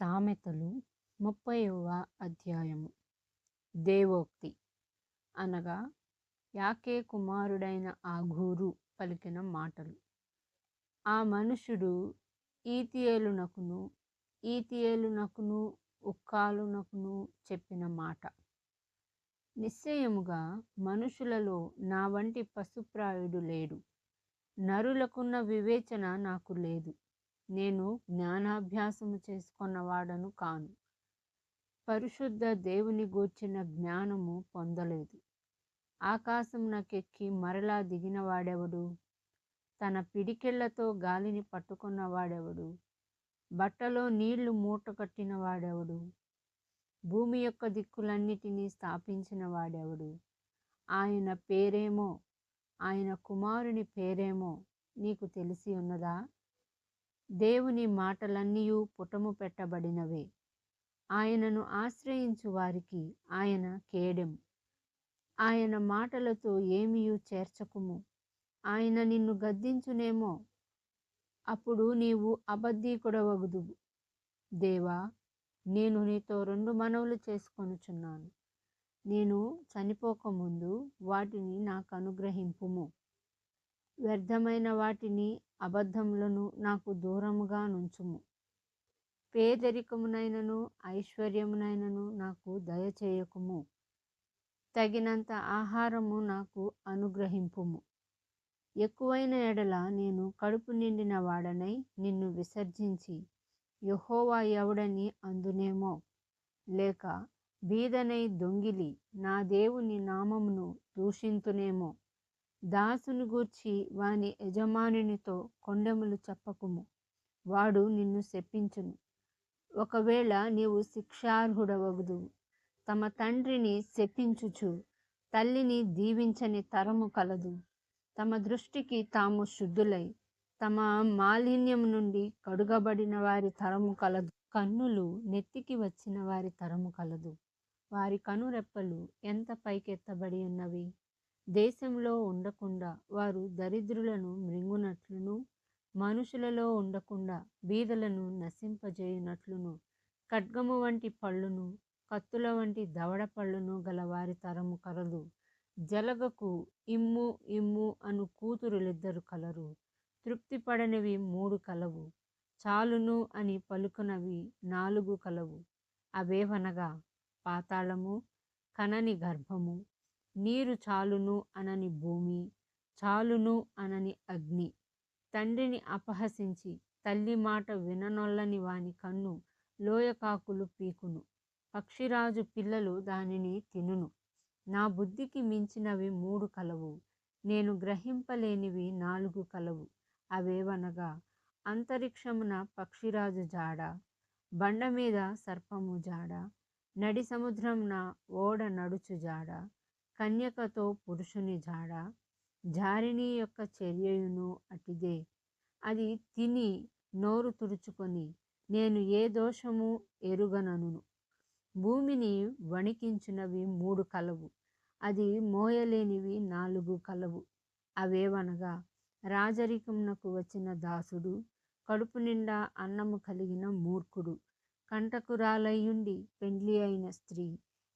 సామెతలు ముప్పైవ అధ్యాయము. దేవోక్తి. అనగా యాకే కుమారుడైన ఆఘూరు పలికిన మాటలు. ఆ మనుషుడు ఈతియేలునకును ఈతియేలునకును ఉక్కాలునకును చెప్పిన మాట. నిశ్చయముగా మనుషులలో నా వంటి పశుప్రాయుడు లేడు. నరులకున్న వివేచన నాకు లేదు. నేను జ్ఞానాభ్యాసము చేసుకున్నవాడను కాను. పరిశుద్ధ దేవుని గూర్చిన జ్ఞానము పొందలేదు. ఆకాశమునకెక్కి మరలా దిగినవాడెవడు తన పిడికెళ్ళతో గాలిని పట్టుకున్నవాడెవడు బట్టలో నీళ్ళు మూటకట్టిన వాడెవడు? భూమి యొక్క దిక్కులన్నిటినీ స్థాపించిన వాడెవడు? ఆయన పేరేమో? ఆయన కుమారుని పేరేమో నీకు తెలిసి ఉన్నదా? దేవుని మాటలన్నీ పుటము పెట్టబడినవే. ఆయనను ఆశ్రయించు వారికి ఆయన కేడెం. ఆయన మాటలతో ఏమియు చేర్చకుము. ఆయన నిన్ను గద్దించునేమో. అప్పుడు నీవు అబద్ధీకుడవగుదు దేవా నేను నీతో రెండు మనవులు చేసుకొనుచున్నాను. నేను చనిపోకముందు వాటిని నాకు అనుగ్రహింపుము వ్యర్థమైన వాటిని అబద్ధములను నాకు దూరముగా నుంచుము. పేదరికమునైనను ఐశ్వర్యమునైనను నాకు దయచేయకుము. తగినంత ఆహారము నాకు అనుగ్రహింపుము. ఎక్కువైన ఎడల నేను కడుపు నిండిన వాడనై నిన్ను విసర్జించి యహోవా ఎవడని అందునేమో. లేక బీదనై దొంగిలి నా దేవుని నామమును దూషింతునేమో. దాసును గూర్చి వాని యజమానునితో కొండెములు చెప్పకుము. వాడు నిన్ను శప్పించును ఒకవేళ నీవు శిక్షార్హుడవగుదువు తమ తండ్రిని శపించుచు తల్లిని దీవించని తరము కలదు. తమ దృష్టికి తాము శుద్ధులై తమ మాలిన్యం నుండి కడుగబడిన వారి తరము కలదు. కన్నులు నెత్తికి వచ్చిన వారి తరము కలదు. వారి కనురెప్పలు ఎంత పైకెత్తబడి ఉన్నవి? దేశంలో ఉండకుండా వారు దరిద్రులను మృంగునట్లును మనుషులలో ఉండకుండా బీదలను నశింపజేయునట్లును ఖడ్గము వంటి పళ్ళును కత్తుల వంటి దవడ పళ్ళును గల వారి తరము కలదు. జలగకు ఇమ్ము ఇమ్ము అను కూతురులిద్దరు కలరు. తృప్తిపడనివి మూడు కలవు. చాలును అని పలుకునవి నాలుగు కలవు. అవేవనగా? పాతాళము కనని గర్భము నీరు చాలును అనని భూమి చాలును అనని అగ్ని. తండ్రిని అపహసించి తల్లి మాట విననొల్లని వాని కన్ను లోయకాకులు పీకును. పక్షిరాజు పిల్లలు దానిని తినును. నా బుద్ధికి మించినవి మూడు కలవు. నేను గ్రహింపలేనివి నాలుగు కలవు. అవేవనగా అంతరిక్షమున పక్షిరాజు జాడ బండ మీద సర్పము జాడ నడి సముద్రంన ఓడ నడుచు జాడ కన్యకతో పురుషుని జాడ జారిణి యొక్క చర్యయును అటిదే అది తిని నోరు తుడుచుకొని నేను ఏ దోషము ఎరుగనను? భూమిని వణికించినవి మూడు కలవు అది మోయలేనివి నాలుగు కలవు. అవేవనగా రాజరికమునకు వచ్చిన దాసుడు కడుపు నిండా అన్నము కలిగిన మూర్ఖుడు కంటకురాలయ్యుండి పెండ్లి అయిన స్త్రీ.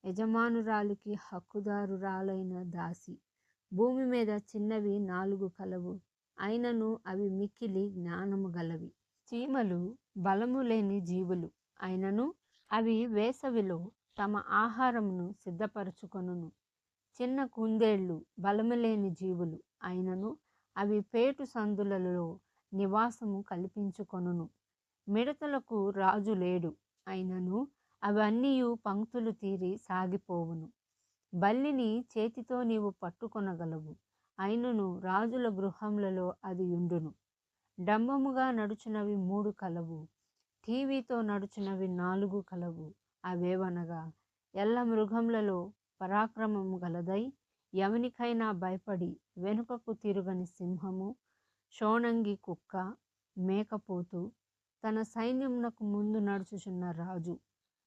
యజమానురాలికి హక్కుదారురాలైన దాసి. భూమి మీద చిన్నవి నాలుగు కలవు. అయినను అవి మిక్కిలి జ్ఞానము గలవి. చీమలు బలము లేని జీవులు. అయినను అవి వేసవిలో తమ ఆహారమును సిద్ధపరచుకొనును. చిన్న కుందేళ్ళు బలము లేని జీవులు. అయినను అవి పేటు సందులలో నివాసము కల్పించుకొనును. మిడతలకు రాజు లేడు. అయినను అవన్నీ పంక్తులు తీరి సాగిపోవును. బల్లిని చేతితో నీవు పట్టుకొనగలవు. అయినను రాజుల గృహములలో అది ఉండును డంబముగా నడుచునవి మూడు కలవు. టీవీతో నడుచునవి నాలుగు కలవు. అవేవనగా ఎల్ల మృగములలో పరాక్రమము గలదై ఎవనికైనా భయపడి వెనుకకు తిరుగని సింహము షోణంగి కుక్క మేకపోతు తన సైన్యమునకు ముందు నడుచుచున్న రాజు.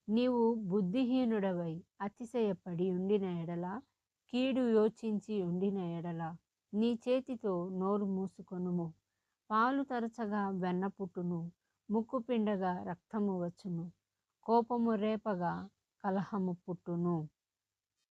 నీవు బుద్ధిహీనుడవై అతిశయపడి ఉండిన ఎడల కీడు యోచించి ఉండిన ఎడల నీ చేతితో నోరు మూసుకొనుము. పాలు తరచగా వెన్న పుట్టును ముక్కు పిండగా రక్తము వచ్చును. కోపము రేపగా కలహము పుట్టును.